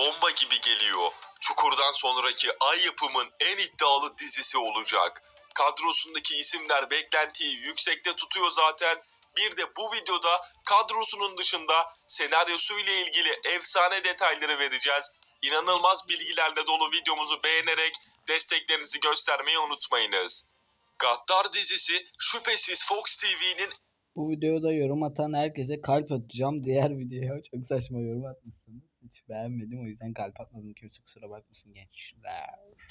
bomba gibi geliyor. Çukur'dan sonraki Ay yapımın en iddialı dizisi olacak. Kadrosundaki isimler beklentiyi yüksekte tutuyor zaten. Bir de bu videoda kadrosunun dışında senaryosu ile ilgili efsane detayları vereceğiz. İnanılmaz bilgilerle dolu videomuzu beğenerek desteklerinizi göstermeyi unutmayınız. Gaddar dizisi şüphesiz Fox TV'nin Bu videoda yorum atan herkese kalp atacağım. Diğer videoya çok saçma yorum atmışsınız. Hiç beğenmedim o yüzden kalp atmadım. Kimse kusura bakmasın gençler.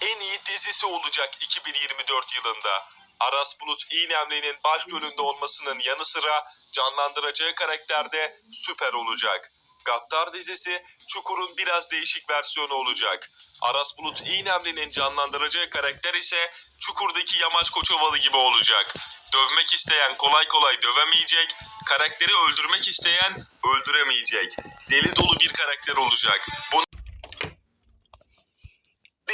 en iyi dizisi olacak 2024 yılında. Aras Bulut İynemli'nin başrolünde olmasının yanı sıra canlandıracağı karakter de süper olacak. Gattar dizisi Çukur'un biraz değişik versiyonu olacak. Aras Bulut İynemli'nin canlandıracağı karakter ise Çukur'daki Yamaç Koçovalı gibi olacak. Dövmek isteyen kolay kolay dövemeyecek, karakteri öldürmek isteyen öldüremeyecek. Deli dolu bir karakter olacak. Bu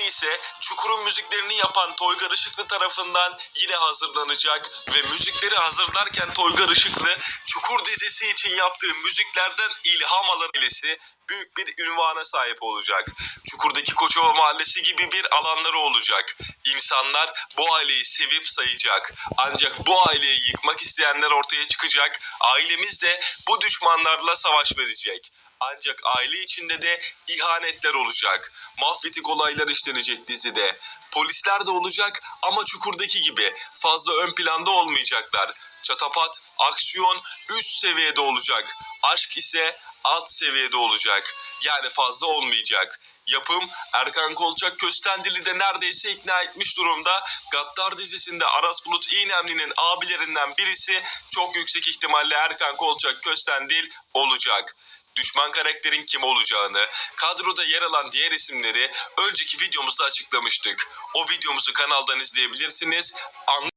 ise Çukur'un müziklerini yapan Toygar Işıklı tarafından yine hazırlanacak ve müzikleri hazırlarken Toygar Işıklı Çukur dizisi için yaptığı müziklerden ilham alan ailesi büyük bir ünvana sahip olacak. Çukur'daki Koçova Mahallesi gibi bir alanları olacak. İnsanlar bu aileyi sevip sayacak. Ancak bu aileyi yıkmak isteyenler ortaya çıkacak. Ailemiz de bu düşmanlarla savaş verecek. Ancak aile içinde de ihanetler olacak. Mafyatik olaylar işlenecek dizide. Polisler de olacak ama çukurdaki gibi fazla ön planda olmayacaklar. Çatapat, aksiyon üst seviyede olacak. Aşk ise alt seviyede olacak. Yani fazla olmayacak. Yapım Erkan Kolçak Köstendil'i de neredeyse ikna etmiş durumda. Gaddar dizisinde Aras Bulut İynemli'nin abilerinden birisi çok yüksek ihtimalle Erkan Kolçak Köstendil olacak düşman karakterin kim olacağını, kadroda yer alan diğer isimleri önceki videomuzda açıklamıştık. O videomuzu kanaldan izleyebilirsiniz.